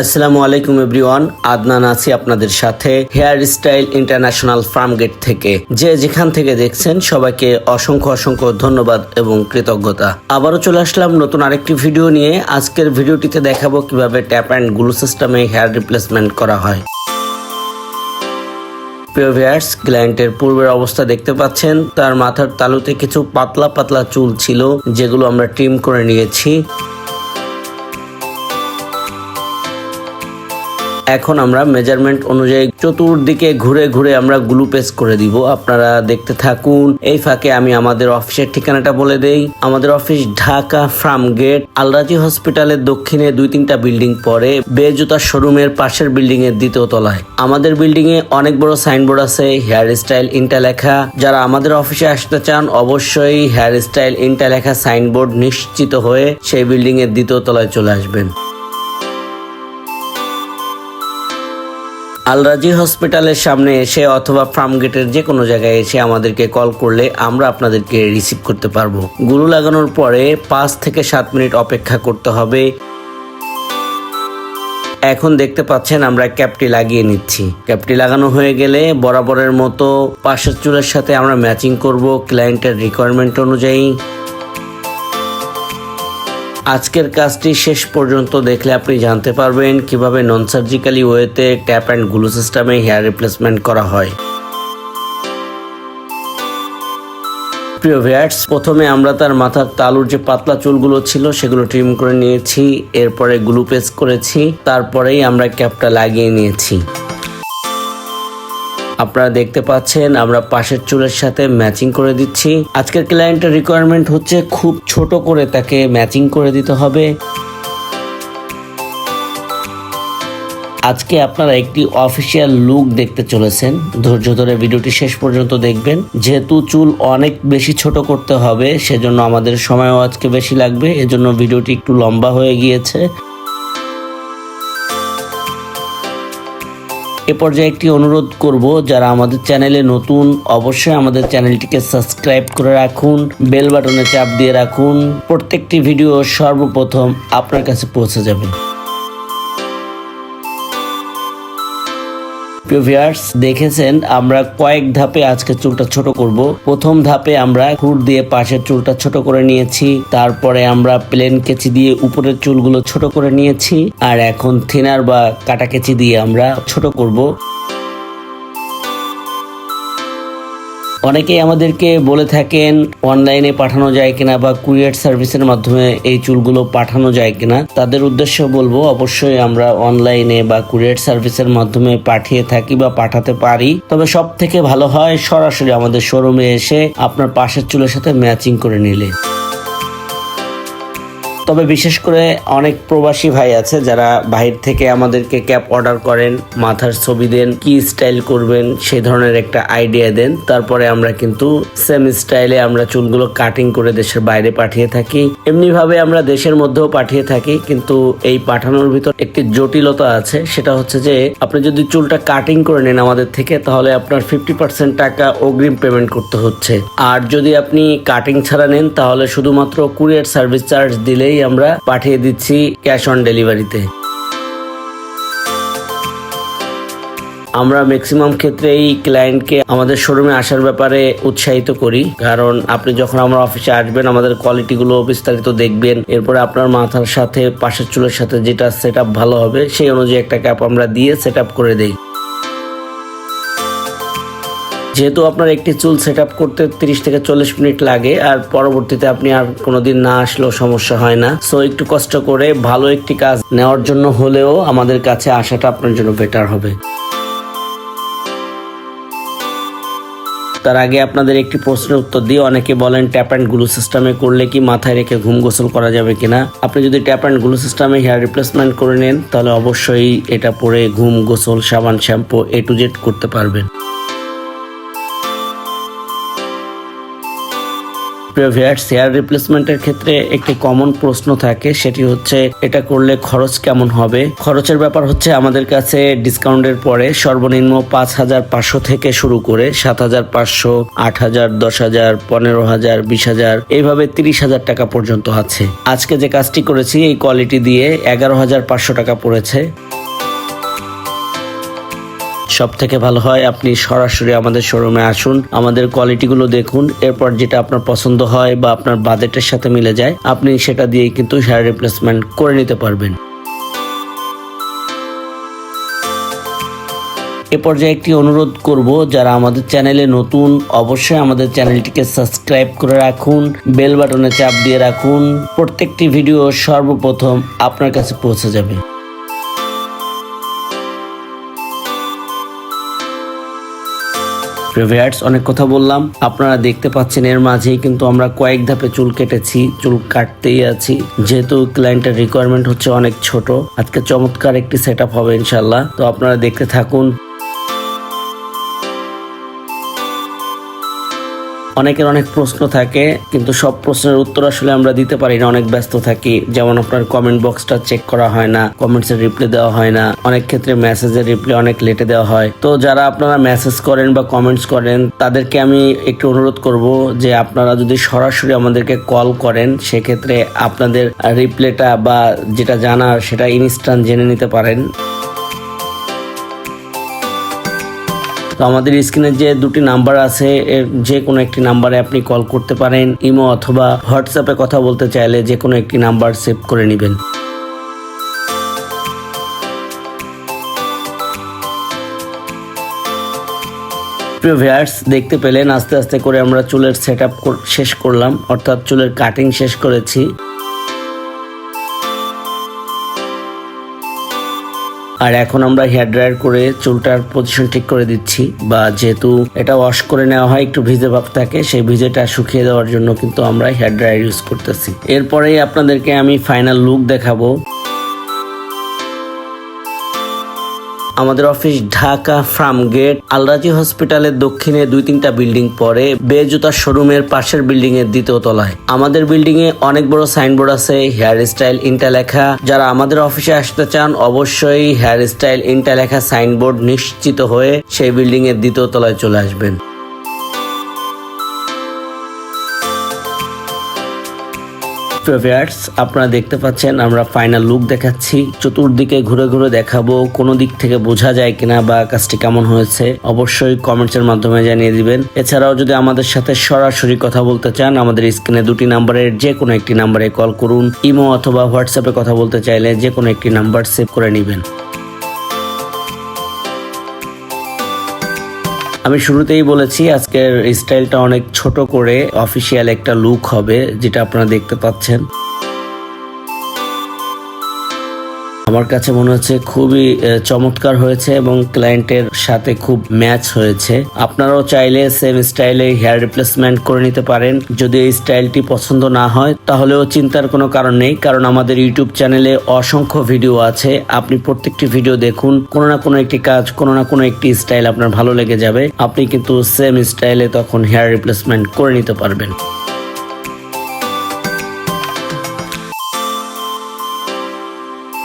আসসালামু আলাইকুম এভরিওয়ান, আদনান আছি আপনাদের সাথে hair style international Farm Gate থেকে। যে যেখান থেকে দেখছেন, সবাইকে অসংখ্য অসংখ্য ধন্যবাদ এবং কৃতজ্ঞতা। আবারও চলে আসলাম নতুন আরেকটি ভিডিও নিয়ে। আজকের ভিডিওটিতে দেখাবো কীভাবে ট্যাপ অ্যান্ড গ্লু সিস্টেমে হেয়ার রিপ্লেসমেন্ট করা হয়। প্রিয় ভিউয়ার্স, ক্লায়েন্টের পূর্বের অবস্থা দেখতে পাচ্ছেন। তার মাথার তালুতে কিছু পাতলা পাতলা চুল ছিল, যেগুলো আমরা ট্রিম করে নিয়েছি। এখন আমরা মেজারমেন্ট অনুযায়ী চতুর্দিকে ঘুরে ঘুরে আমরা গ্লু পেস্ট করে দিব। আপনারা দেখতে থাকুন। এই ফাঁকে আমি আমাদের অফিসের ঠিকানাটা বলে দেই। আমাদের অফিস ঢাকা ফার্ম গেট আলরাজি হসপিটালের দক্ষিণে দুই তিনটা বিল্ডিং পরে বেজুতা শোরুমের পাশের বিল্ডিং এর দ্বিতীয় তলায়। আমাদের বিল্ডিং এ অনেক বড় সাইনবোর্ড আছে হেয়ার স্টাইল ইন্টা লেখা যারা আমাদের অফিসে আসতে চান, অবশ্যই হেয়ার স্টাইল ইন্টা লেখা সাইনবোর্ড নিশ্চিত হয়ে সেই বিল্ডিং এর দ্বিতীয় তলায় চলে আসবেন। আলরাজি হসপিটালের সামনে এসে অথবা ফার্ম গেটের যে কোনো জায়গায় এসে আমাদেরকে কল করলে আমরা আপনাদেরকে রিসিভ করতে পারব। গুরু লাগানোর পরে পাঁচ থেকে সাত মিনিট অপেক্ষা করতে হবে। এখন দেখতে পাচ্ছেন আমরা ক্যাপটি লাগিয়ে নিচ্ছি। ক্যাপটি লাগানো হয়ে গেলে বরাবরের মতো পাশের চুলের সাথে আমরা ম্যাচিং করব ক্লায়েন্টের রিকোয়ারমেন্ট অনুযায়ী। আজকের কাজটি শেষ পর্যন্ত দেখলে আপনি জানতে পারবেন কীভাবে নন সার্জিক্যালি ওয়েতে ট্যাপ অ্যান্ড গ্লু সিস্টেমে হেয়ার রিপ্লেসমেন্ট করা হয়। প্রিয় ভিয়ার্স প্রথমে আমরা তার মাথার তালুর যে পাতলা চুলগুলো ছিল সেগুলো ট্রিম করে নিয়েছি, এরপরে গ্লু পেস্ট করেছি, তারপরেই আমরা ক্যাপটা লাগিয়ে নিয়েছি। আপনারা দেখতে পাচ্ছেন, আমরা পাশের চুলের সাথে ম্যাচিং করে দিচ্ছি। আজকের ক্লায়েন্টের রিকোয়ারমেন্ট হচ্ছে খুব ছোট করে তাকে ম্যাচিং করে দিতে হবে। আজকে আপনারা একটি অফিসিয়াল লুক দেখতে চলেছেন। ধৈর্য ধরে ভিডিওটি শেষ পর্যন্ত দেখবেন। যেহেতু চুল অনেক বেশি ছোট করতে হবে, সেজন্য আমাদের সময়ও আজকে বেশি লাগবে। এজন্য ভিডিওটি একটু লম্বা হয়ে গিয়েছে। এ পর্যায়ে একটি অনুরোধ করব, যারা আমাদের চ্যানেলে নতুন, অবশ্যই আমাদের চ্যানেলটিকে সাবস্ক্রাইব করে রাখুন, বেল বাটনে চাপ দিয়ে রাখুন। প্রত্যেকটি ভিডিও সর্বপ্রথম আপনার কাছে পৌঁছে যাবে। প্রিয় ভিউয়ার্স দেখেছেন, আমরা কয়েক ধাপে আজকে চুলটা ছোট করব। প্রথম ধাপে আমরা খুর দিয়ে পাশের চুলটা ছোট করে নিয়েছি, তারপরে আমরা প্লেন কেচি দিয়ে উপরের চুলগুলো ছোট করে নিয়েছি, আর এখন থিনার বা কাটা কেচি দিয়ে আমরা ছোট করব। অনেকেই আমাদেরকে বলে থাকেন, অনলাইনে পাঠানো যায় কিনা বা কুরিয়ার সার্ভিসের মাধ্যমে এই চুলগুলো পাঠানো যায় কিনা? তাদের উদ্দেশ্য বলব, অবশ্যই আমরা অনলাইনে বা কুরিয়ার সার্ভিসের মাধ্যমে পাঠিয়ে থাকি বা পাঠাতে পারি। তবে সব থেকে ভালো হয় সরাসরি আমাদের শোরুমে এসে আপনার পাশের চুলের সাথে ম্যাচিং করে নিলে। তবে বিশেষ করে অনেক প্রবাসী ভাই আছে যারা বাহির থেকে আমাদেরকে ক্যাপ অর্ডার করেন, মাথার ছবি দেন, কি স্টাইল করবেন, সেই ধরনের একটা আইডিয়া দেন। তারপরে আমরা কিন্তু সেম স্টাইলে আমরা চুলগুলো কাটিং করে দেশের বাইরে পাঠিয়ে থাকি। এমনি ভাবে আমরা দেশের মধ্যেও পাঠিয়ে থাকি, কিন্তু এই পাঠানোর ভিতর একটি জটিলতা আছে। সেটা হচ্ছে যে, আপনি যদি চুলটা কাটিং করে নেন আমাদের থেকে, তাহলে আপনার ফিফটি পার্সেন্ট টাকা অগ্রিম পেমেন্ট করতে হচ্ছে। আর যদি আপনি কাটিং ছাড়া নেন, তাহলে শুধুমাত্র কুরিয়ার সার্ভিস চার্জ দিলেই আমরা পাঠিয়ে দিচ্ছি ক্যাশ অন ডেলিভারিতে। আমরা ম্যাক্সিমাম ক্ষেত্রেই ক্লায়েন্টকে আমাদের শোরুমে আসার ব্যাপারে উৎসাহিত করি। কারণ আপনি যখন আমার অফিসে আসবেন, আমাদের কোয়ালিটিগুলো বিস্তারিত দেখবেন। এরপরে আপনার মাথার সাথে, পাশের চুলের সাথে যেটা সেট ভালো হবে, সেই অনুযায়ী একটা ক্যাপ আমরা দিয়ে সেট করে দেই। যেহেতু আপনার একটি চুল সেট করতে তিরিশ থেকে চল্লিশ মিনিট লাগে, আর পরবর্তীতে আপনি আর কোনোদিন না আসলেও সমস্যা হয় না। সো একটু কষ্ট করে ভালো একটি কাজ নেওয়ার জন্য হলেও আমাদের কাছে আসাটা আপনার জন্য বেটার হবে। তার আগে আপনাদের একটি প্রশ্নের উত্তর দিয়ে অনেকে বলেন ট্যাপ অ্যান্ড গ্লু সিস্টেমে করলে কি মাথায় রেখে ঘুম গোসল করা যাবে কিনা? আপনি যদি ট্যাপ অ্যান্ড গ্লু সিস্টেমে হেয়ার রিপ্লেসমেন্ট করে নেন, তাহলে অবশ্যই এটা পরে ঘুম গোসল, সাবান, শ্যাম্পু এ টু জেড করতে পারবেন। প্রিভিয়ার্স হেয়ার রিপ্লেসমেন্টের ক্ষেত্রে একটি কমন প্রশ্ন থাকে, সেটি হচ্ছে এটা করলে খরচ কেমন হবে? খরচের ব্যাপার হচ্ছে আমাদের কাছে ডিসকাউন্টের পরে সর্বনিম্ন পাঁচ হাজার পাঁচশো থেকে শুরু করে সাত হাজার পাঁচশো, আট হাজার, দশ হাজার, পনেরো হাজার, বিশ হাজার, এইভাবে তিরিশ হাজার টাকা পর্যন্ত আছে। আজকে যে কাজটি করেছি, এই কোয়ালিটি দিয়ে এগারো হাজার পাঁচশো টাকা পড়েছে। সব থেকে ভালো হয়, আপনি সরাসরি আমাদের শোরুমে আসুন, আমাদের কোয়ালিটিগুলো দেখুন, এরপর যেটা আপনার পছন্দ হয় বা আপনার বাজেটের সাথে মিলে যায়, আপনি সেটা দিয়ে কিন্তু হেয়ার রিপ্লেসমেন্ট করে নিতে পারবেন। এ পর্যায়ে একটি অনুরোধ করব, যারা আমাদের চ্যানেলে নতুন, অবশ্যই আমাদের চ্যানেলটিকে সাবস্ক্রাইব করে রাখুন বেল বাটনে চাপ দিয়ে রাখুন, প্রত্যেকটি ভিডিও সর্বপ্রথম আপনার কাছে পৌঁছে যাবে। প্রিভিয়ার্স অনেক কথা বললাম। আপনারা দেখতে পাচ্ছেন এর মাঝেই কিন্তু আমরা কয়েক ধাপে চুল কেটেছি, চুল কাটতেই আছি। যেহেতু ক্লায়েন্টের রিকোয়ারমেন্ট হচ্ছে অনেক ছোট, আজকে চমৎকার একটি সেট হবে ইনশাল্লাহ তো আপনারা দেখতে থাকুন। অনেকের অনেক প্রশ্ন থাকে, কিন্তু সব প্রশ্নের উত্তর আসলে আমরা দিতে পারি না, অনেক ব্যস্ত থাকি। যেমন আপনার কমেন্ট বক্সটা চেক করা হয় না কমেন্টস এর রিপ্লাই দেওয়া হয় না, অনেক ক্ষেত্রে মেসেজের রিপ্লাই অনেক লেটে দেওয়া হয়। তো যারা আপনারা মেসেজ করেন বা কমেন্টস করেন, তাদেরকে আমি একটু অনুরোধ করব যে আপনারা যদি সরাসরি আমাদেরকে কল করেন, সেক্ষেত্রে আপনাদের রিপ্লাইটা বা যেটা জানার, সেটা ইনস্ট্যান্ট জেনে নিতে পারেন। আমাদের স্ক্রিনে যে দুটি নাম্বার আছে, এর যে কোনো একটি নাম্বারে আপনি কল করতে পারেন, ইমো অথবা হোয়াটসঅ্যাপে কথা বলতে চাইলে যে কোনো একটি নাম্বার সেভ করে নেবেন। প্রিয় ভিউয়ার্স, দেখতে পেলেন, আস্তে আস্তে করে আমরা চুলের সেট আপ শেষ করলাম, অর্থাৎ চুলের কাটিং শেষ করেছি। আর এখন আমরা হেয়ার ড্রায়ার করে চুলটার পজিশন ঠিক করে দিচ্ছি। বা যেহেতু এটা ওয়াশ করে নেওয়া হয়, একটু ভিজে ভাব থাকে, সেই ভিজেটা শুকিয়ে দেওয়ার জন্য কিন্তু আমরা হেয়ার ড্রায়ার ইউজ করতেছি। এরপরেই আপনাদেরকে আমি ফাইনাল লুক দেখাবো। আমাদের অফিস ঢাকা ফার্ম গেট, আলরাজি হসপিটালের দক্ষিণে দুই তিনটা বিল্ডিং পরে, বেজুতা শোরুমের পাশের বিল্ডিং এর দ্বিতীয় তলায়। আমাদের বিল্ডিং এ অনেক বড় সাইনবোর্ড আছে, হেয়ার স্টাইল ইন্টা লেখা যারা আমাদের অফিসে আসতে চান, অবশ্যই হেয়ার স্টাইল ইন্টা লেখা সাইনবোর্ড নিশ্চিত হয়ে সেই বিল্ডিং এর দ্বিতীয় তলায় চলে আসবেন। ভিউয়ার্স আপনারা দেখতে পাচ্ছেন, আমরা ফাইনাল লুক দেখাচ্ছি। চতুর্দিকে ঘুরে ঘুরে দেখাবো, কোনো দিক থেকে বোঝা যায় কিনা বা কাজটি কেমন হয়েছে, অবশ্যই কমেন্টসের মাধ্যমে জানিয়ে দিবেন। এছাড়াও যদি আমাদের সাথে সরাসরি কথা বলতে চান, আমাদের স্ক্রিনে দুটি নাম্বারের যে কোনো একটি নাম্বারে কল করুন, ইমো অথবা হোয়াটসঅ্যাপে কথা বলতে চাইলে যে কোনো একটি নাম্বার সেভ করে নেবেন। আমি শুরুতেই বলেছি, আজকের স্টাইলটা অনেক ছোট করে অফিসিয়াল একটা লুক হবে, যেটা আপনারা দেখতে পাচ্ছেন। আমার কাছে মনে হচ্ছে খুবই চমৎকার হয়েছে এবং ক্লায়েন্টের সাথে খুব ম্যাচ হয়েছে। আপনারাও চাইলে সেম স্টাইলে হেয়ার রিপ্লেসমেন্ট করে নিতে পারেন। যদি এই স্টাইলটি পছন্দ না হয়, তাহলেও চিন্তার কোনো কারণ নেই। কারণ আমাদের ইউটিউব চ্যানেলে অসংখ্য ভিডিও আছে। আপনি প্রত্যেকটি ভিডিও দেখুন, কোনো না কোনো একটি কাজ, কোনো না কোনো একটি স্টাইল আপনার ভালো লেগে যাবে। আপনি কিন্তু সেম স্টাইলে তখন হেয়ার রিপ্লেসমেন্ট করে নিতে পারবেন।